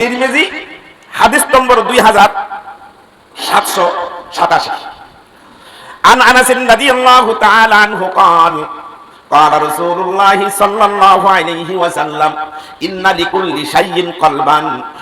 তিরমিজি হাদিস নম্বর দুই হাজার সাতশো সাতাশি عن انس رضي الله تعالى عنه قال قال رسول الله صلى الله عليه وسلم ان لكل شيء قلبا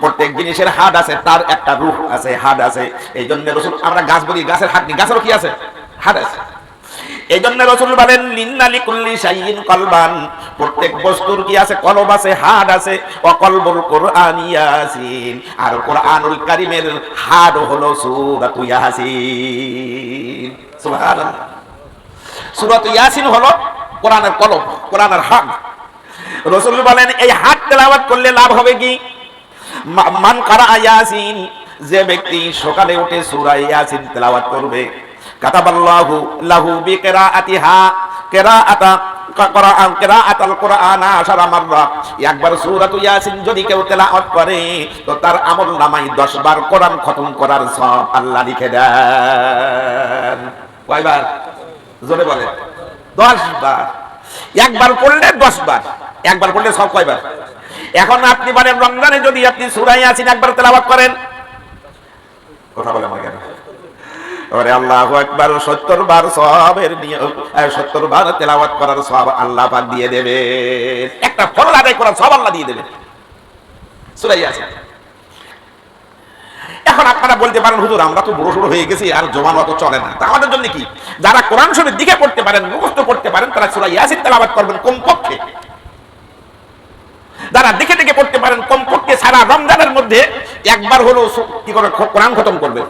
প্রত্যেক জিনিসের হাড় আছে, তার একটা রূহ আছে, হাড় আছে। এই জন্য রসুল, আমরা গাছ বলি, গাছের হাড় নেই গাছেরও কি আছে? হাড় আছে। এই জন্য রসুল বলেন লিন্নালি কুল্লি শাইইন কলবান। প্রত্যেক বস্তুর কি আছে? কলব আছে, হাড় আছে। অকলবুল কোরআন ইয়াসিন। আর কোরআনুল কারীমের হাড় হলো সূরাতু ইয়াসিন। সুবহানাল্লাহ। ইয়াসিন হলো কোরআনের কলব, কোরআনের হাড়। রসুল বলেন, এই হাড় তেলাওয়াত করলে লাভ হবে কি? মান কারা ইয়াসিন? যে ব্যক্তি সকালে উঠে সূরা ইয়াসিন তেলাওয়াত করবে। কাতাবাল্লাহু লাহু বিকিরাআতিহা। কিরাআতা একবার যদি কেউ তো তার আমল নামায় 10 বার কোরআন খতম সব আল্লাহ লিখে দেন। কয়বার? জোরে বলে 10 বার। একবার পড়লে 10 বার। একবার পড়লে সব কয়বার? এখন আপনি বলেন, রমজানে যদি আপনি সূরা ইয়াসিন একবার তেলাওয়াত করেন। কথা বলে আমার কেন? ওরে আল্লাহু আকবার 70 বার সওয়াবের নিয়ম 70 বার তেলাওয়াত করার সওয়াব আল্লাহ পাক দিয়ে দেবে একটা ফরজ আদায় করার সওয়াব আল্লাহ দিয়ে দেবে সূরা ইয়াসিন এখন আপনারা বলতে পারেন, হুজুর, আমরা তো বুড়ো হয়ে গেছি, আর জমা মতো চলে না। আমাদের জন্য কি? যারা কোরআন শরীফ দিকে পড়তে পারেন, মুখস্থ পড়তে পারেন, তারা সুরাই ইয়াসিন তেলাওয়াত করবেন, কমপক্ষে। যারা দেখে দেখে পড়তে পারেন কমপক্ষে সারা রমজানের মধ্যে একবার হলো কি করে কোরআন খতম করবে